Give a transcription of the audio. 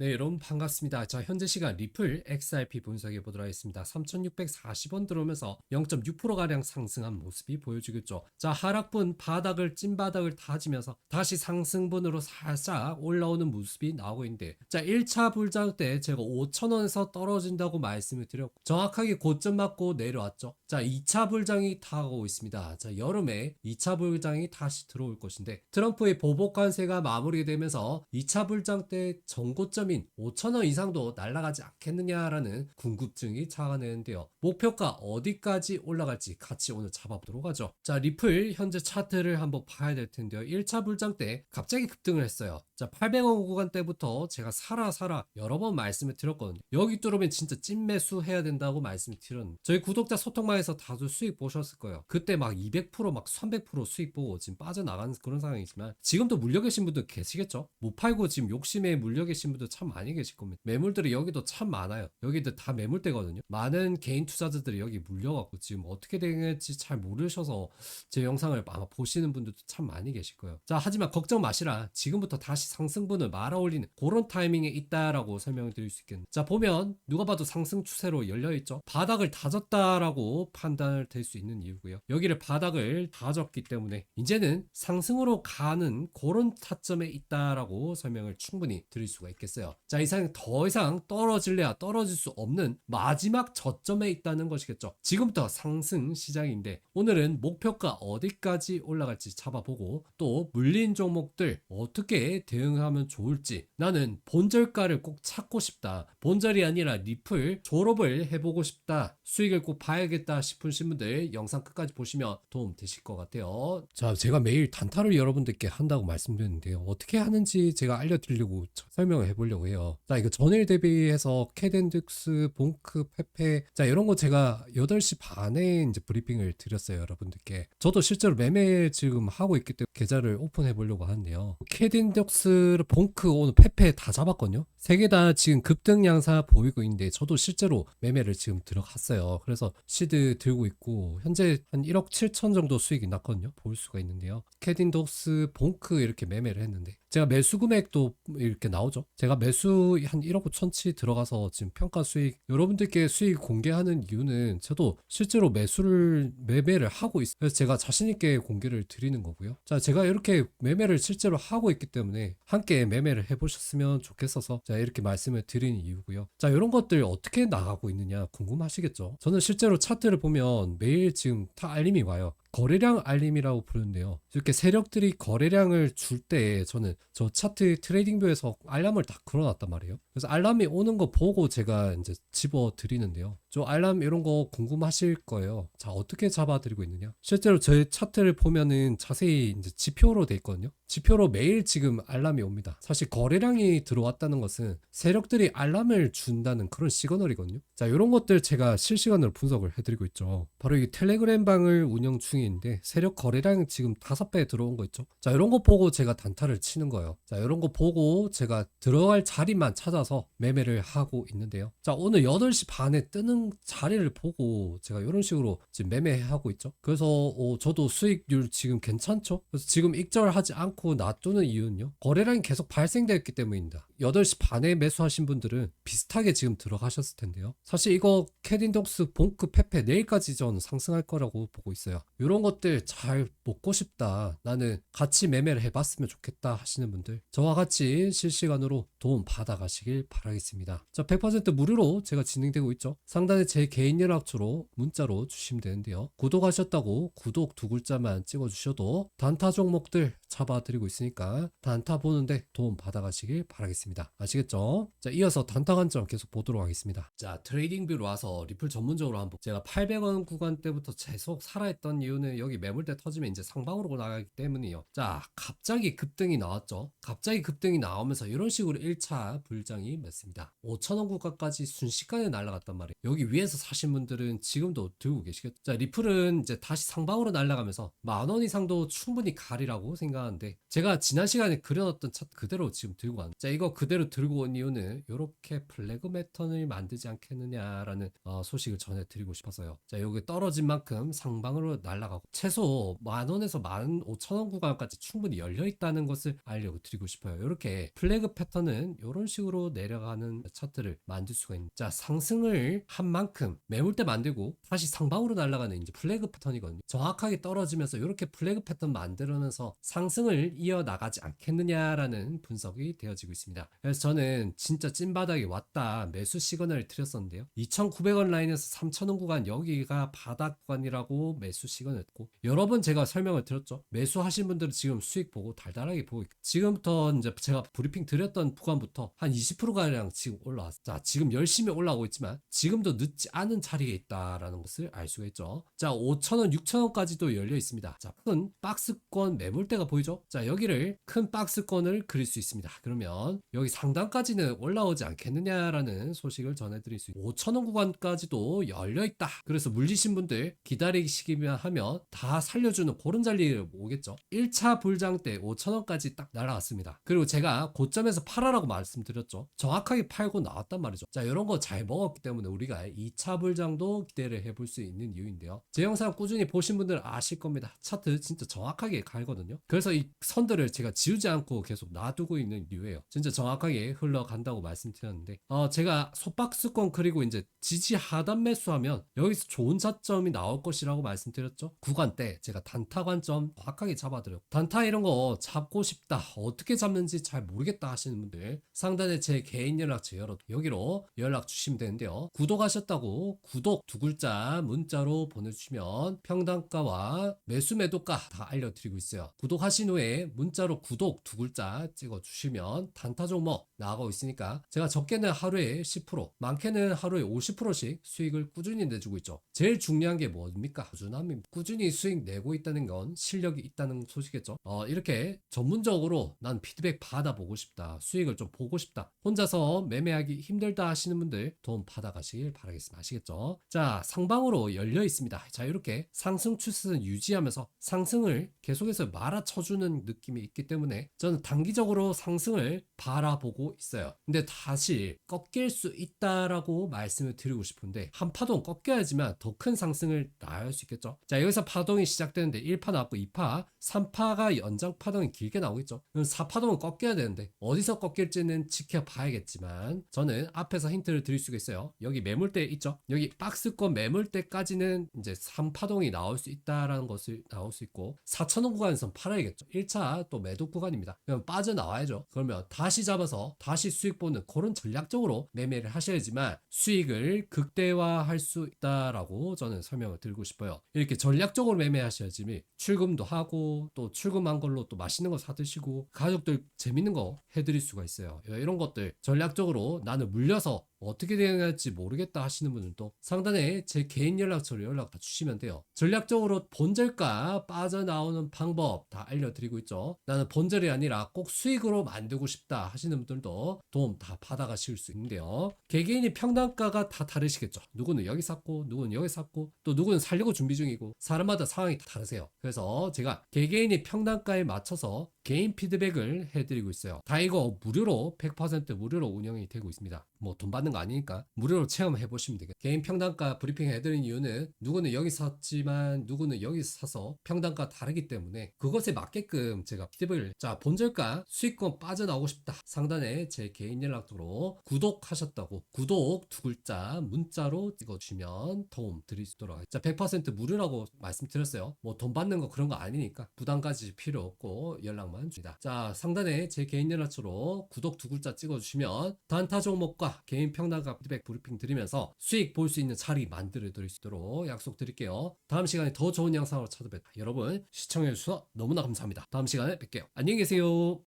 네, 여러분 반갑습니다. 자, 현재 시간 리플 XRP 분석해 보도록 하겠습니다. 3,640원 들어오면서 0.6%가량 상승한 모습이 보여지겠죠. 자, 하락분 바닥을 찐바닥을 다지면서 다시 상승분으로 살짝 올라오는 모습이 나오고 있는데 자, 1차 불장 때 제가 5,000원에서 떨어진다고 말씀을 드렸고 정확하게 고점 맞고 내려왔죠. 자, 2차 불장이 타고 있습니다. 자, 여름에 2차 불장이 다시 들어올 것인데 트럼프의 보복 관세가 마무리되면서 2차 불장 때 전고점 인 5천원 이상도 날아가지 않겠느냐라는 궁금증이 차가는데요. 목표가 어디까지 올라갈지 같이 오늘 잡아보도록 하죠. 자, 리플 현재 차트를 한번 봐야 될 텐데요. 1차 불장 때 갑자기 급등을 했어요. 자, 800원 구간 때부터 제가 사라 사라 여러 번 말씀을 드렸거든요. 여기 뚫으면 진짜 찐매수 해야 된다고 말씀을 드렸는데 저희 구독자 소통방에서 다들 수익 보셨을 거예요. 그때 막 200%막 300% 수익 보고 지금 빠져나가는 그런 상황이지만 지금도 물려 계신 분들 계시겠죠? 못 팔고 지금 욕심에 물려 계신 분들 참 많이 계실 겁니다. 매물들이 여기도 참 많아요. 여기도 다 매물대거든요. 많은 개인 투자자들이 여기 물려갖고 지금 어떻게 될지 잘 모르셔서 제 영상을 아마 보시는 분들도 참 많이 계실 거예요. 자, 하지만 걱정 마시라. 지금부터 다시 상승분을 말아 올리는 그런 타이밍에 있다라고 설명을 드릴 수 있겠네요. 자, 보면 누가 봐도 상승 추세로 열려 있죠. 바닥을 다졌다라고 판단을 될 수 있는 이유고요. 여기를 바닥을 다졌기 때문에 이제는 상승으로 가는 그런 타점에 있다라고 설명을 충분히 드릴 수가 있겠어요. 자, 이상 더 이상 떨어질래야 떨어질 수 없는 마지막 저점에 있다는 것이겠죠. 지금부터 상승 시장인데 오늘은 목표가 어디까지 올라갈지 잡아보고 또 물린 종목들 어떻게 대 응하면 좋을지 나는 본절가를 꼭 찾고 싶다. 본절이 아니라 리플 졸업을 해보고 싶다. 수익을 꼭 봐야겠다 싶으신 분들 영상 끝까지 보시면 도움 되실 것 같아요. 자, 제가 매일 단타를 여러분들께 한다고 말씀드렸는데요. 어떻게 하는지 제가 알려드리려고 설명을 해보려고 해요. 자, 이거 전일 대비해서 캐덴득스, 봉크, 페페, 자, 이런 거 제가 8시 반에 이제 브리핑을 드렸어요, 여러분들께. 저도 실제로 매매 지금 하고 있기 때문에 계좌를 오픈해 보려고 하는데요. 캐덴득스, 봉크, 오늘 페페 다 잡았거든요. 세 개 다 지금 급등 양사 보이고 있는데 저도 실제로 매매를 지금 들어갔어요. 그래서 시드 들고 있고 현재 한 1억 7천 정도 수익이 났거든요. 볼 수가 있는데요. 캐딘독스, 봉크 이렇게 매매를 했는데 제가 매수 금액도 이렇게 나오죠. 제가 매수 한 1억 5천치 들어가서 지금 평가 수익 여러분들께 수익 공개하는 이유는 저도 실제로 매수를 매매를 하고 있어요. 그래서 제가 자신 있게 공개를 드리는 거고요. 자, 제가 이렇게 매매를 실제로 하고 있기 때문에 함께 매매를 해보셨으면 좋겠어서 자 이렇게 말씀을 드리는 이유고요. 자, 이런 것들 어떻게 나가고 있느냐 궁금하시겠죠? 저는 실제로 차트를 보면 매일 지금 다 알림이 와요. 거래량 알림이라고 부르는데요. 이렇게 세력들이 거래량을 줄 때 저는 저 차트 트레이딩뷰에서 알람을 다 걸어놨단 말이에요. 그래서 알람이 오는 거 보고 제가 이제 집어 드리는데요. 저 알람 이런 거 궁금하실 거예요. 자, 어떻게 잡아 드리고 있느냐? 실제로 제 차트를 보면은 자세히 이제 지표로 돼 있거든요. 지표로 매일 지금 알람이 옵니다. 사실 거래량이 들어왔다는 것은 세력들이 알람을 준다는 그런 시그널이거든요. 자, 이런 것들 제가 실시간으로 분석을 해드리고 있죠. 바로 이 텔레그램 방을 운영 중인 데 세력 거래량 지금 다섯 배 들어온 거 있죠. 자, 이런 거 보고 제가 단타를 치는 거예요. 자, 이런 거 보고 제가 들어갈 자리만 찾아서 매매를 하고 있는데요. 자, 오늘 8시 반에 뜨는 자리를 보고 제가 이런 식으로 지금 매매하고 있죠. 그래서 어, 저도 수익률 지금 괜찮죠? 그래서 지금 익절하지 않고 놔두는 이유는요. 거래량이 계속 발생되었기 때문입니다. 8시 반에 매수하신 분들은 비슷하게 지금 들어가셨을 텐데요. 사실 이거 캐딘독스, 봉크, 페페 내일까지 저는 상승할 거라고 보고 있어요. 이런 것들 잘 먹고 싶다. 나는 같이 매매를 해봤으면 좋겠다 하시는 분들 저와 같이 실시간으로 도움 받아가시길 바라겠습니다. 자, 100% 무료로 제가 진행되고 있죠. 상단에 제 개인 연락처로 문자로 주시면 되는데요. 구독하셨다고 구독 두 글자만 찍어주셔도 단타 종목들 잡아드리고 있으니까 단타 보는데 도움 받아가시길 바라겠습니다. 아시겠죠? 자, 이어서 단타 관점 계속 보도록 하겠습니다. 자, 트레이딩뷰로 와서 리플 전문적으로 한번 제가 800원 구간 때부터 계속 살아있던 이유는 여기 매물대 터지면 이제 상방으로 나가기 때문이에요. 자, 갑자기 급등이 나왔죠. 갑자기 급등이 나오면서 이런 식으로 1차 불장이 맺습니다. 5천원 구간까지 순식간에 날아갔단 말이에요. 여기 위에서 사신 분들은 지금도 들고 계시겠죠. 자, 리플은 이제 다시 상방으로 날아가면서 만 원 이상도 충분히 가리라고 생각 가는데 제가 지난 시간에 그려놨던 차트 그대로 지금 들고 왔는데 자 이거 그대로 들고 온 이유는 이렇게 플래그 패턴을 만들지 않겠느냐라는 어, 소식을 전해드리고 싶어서요. 자 여기 떨어진 만큼 상방으로 날아가고 최소 만 원에서 만 오천 원 구간까지 충분히 열려 있다는 것을 알려 드리고 싶어요. 이렇게 플래그 패턴은 이런 식으로 내려가는 차트를 만들 수가 있는. 자 상승을 한 만큼 매물대 만들고 다시 상방으로 날아가는 이제 플래그 패턴이거든요. 정확하게 떨어지면서 이렇게 플래그 패턴 만들면서 상 승을 이어 나가지 않겠느냐라는 분석이 되어지고 있습니다. 그래서 저는 진짜 찐바닥이 왔다 매수 시그널을 드렸었는데요. 2,900원 라인에서 3,000원 구간 여기가 바닥 구간이라고 매수 시그널 했고 여러 번 제가 설명을 드렸죠. 매수하신 분들은 지금 수익 보고 달달하게 보고 있고 지금부터 이제 제가 브리핑 드렸던 구간부터 한 20% 가량 지금 올라왔어. 자 지금 열심히 올라오고 있지만 지금도 늦지 않은 자리에 있다라는 것을 알 수가 있죠. 자 5,000원, 6,000원까지도 열려 있습니다. 자 큰 박스권 매물대가 보이 죠? 자 여기를 큰 박스권을 그릴 수 있습니다. 그러면 여기 상단까지는 올라오지 않겠느냐라는 소식을 전해드릴 수 있습니다. 5,000원 구간까지도 열려 있다. 그래서 물리신 분들 기다리시기만 하면 다 살려주는 그런 자리를 오겠죠. 1차 불장 때 5,000원까지 딱 날아갔습니다. 그리고 제가 고점에서 팔아라고 말씀드렸죠. 정확하게 팔고 나왔단 말이죠. 자, 이런 거 잘 먹었기 때문에 우리가 2차 불장도 기대를 해볼 수 있는 이유인데요. 제 영상 꾸준히 보신 분들은 아실 겁니다. 차트 진짜 정확하게 갈거든요. 그래서 이 선들을 제가 지우지 않고 계속 놔두고 있는 이유예요. 진짜 정확하게 흘러간다고 말씀드렸는데, 어, 제가 소박스권 그리고 이제 지지 하단 매수하면 여기서 좋은 자점이 나올 것이라고 말씀드렸죠. 구간 때 제가 단타 관점 정확하게 잡아드렸고, 단타 이런 거 잡고 싶다. 어떻게 잡는지 잘 모르겠다 하시는 분들 상단에 제 개인 연락처 열어 여기로 연락 주시면 되는데요. 구독하셨다고 구독 두 글자 문자로 보내주시면 평단가와 매수 매도가 다 알려드리고 있어요. 구독하 신 후에 문자로 구독 두 글자 찍어주시면 단타 종목 나가고 있으니까 제가 적게는 하루에 10% 많게는 하루에 50%씩 수익을 꾸준히 내주고 있죠. 제일 중요한 게 뭡니까? 꾸준함입니다. 꾸준히 수익 내고 있다는 건 실력이 있다는 소식이겠죠. 어, 이렇게 전문적으로 난 피드백 받아보고 싶다. 수익을 좀 보고 싶다. 혼자서 매매하기 힘들다 하시는 분들 도움 받아가시길 바라겠습니다. 아시겠죠? 자, 상방으로 열려 있습니다. 자, 이렇게 상승 추세는 유지하면서 상승을 계속해서 말아 쳐주는 느낌이 있기 때문에 저는 단기적으로 상승을 바라보고 있어요. 근데 다시 꺾일 수 있다라고 말씀을 드리고 싶은데 한 파동 꺾여야지만 더 큰 상승을 나올 수 있겠죠. 자, 여기서 파동이 시작되는데 1파 나왔고 2파, 3파가 연장 파동이 길게 나오겠죠. 그럼 4파동은 꺾여야 되는데 어디서 꺾일지는 지켜봐야겠지만 저는 앞에서 힌트를 드릴 수가 있어요. 여기 매물대 있죠. 여기 박스권 매물대까지는 이제 3파동이 나올 수 있다라는 것을 나올 수 있고 4천원 구간에선 팔아야겠죠. 1차 또 매도 구간입니다. 그럼 빠져나와야죠. 그러면 다시 잡아서 다시 수익 보는 그런 전략적으로 매매를 하셔야지만 수익을 극대화할 수 있다라고 저는 설명을 드리고 싶어요. 이렇게 전략적으로 매매하셔야지 출금도 하고 또 출금한 걸로 또 맛있는 거 사 드시고 가족들 재밌는 거 해드릴 수가 있어요. 이런 것들 전략적으로 나는 물려서 어떻게 대응할지 모르겠다 하시는 분들도 상단에 제 개인 연락처로 연락 다 주시면 돼요. 전략적으로 본절가 빠져나오는 방법 다 알려드리고 있죠. 나는 본절이 아니라 꼭 수익으로 만들고 싶다 하시는 분들도 도움 다 받아가실 수 있는데요. 개개인이 평단가가 다 다르시겠죠. 누구는 여기 샀고, 누구는 여기 샀고, 또 누구는 살려고 준비 중이고, 사람마다 상황이 다 다르세요. 그래서 제가 개개인이 평단가에 맞춰서 개인 피드백을 해드리고 있어요. 다 이거 무료로 100% 무료로 운영이 되고 있습니다. 뭐 돈 받는 거 아니니까 무료로 체험해 보시면 되겠다. 개인 평단가 브리핑 해드리는 이유는 누구는 여기 샀지만 누구는 여기 사서 평단가 다르기 때문에 그것에 맞게끔 제가 피드백을 자 본절가 수익권 빠져나오고 싶다. 상단에 제 개인 연락처로 구독하셨다고 구독 두 글자 문자로 찍어주시면 도움 드릴 수 있도록. 자, 100% 무료라고 말씀드렸어요. 뭐 돈 받는 거 그런 거 아니니까 부담 가질 필요 없고 연락 만 줍니다. 자, 상단에 제 개인 연락처로 구독 두 글자 찍어주시면 단타 종목과 개인 평단가 피드백 브리핑 드리면서 수익 볼 수 있는 자리 만들어 드릴 수 있도록 약속드릴게요. 다음 시간에 더 좋은 영상으로 찾아뵙다. 여러분 시청해주셔서 너무나 감사합니다. 다음 시간에 뵐게요. 안녕히 계세요.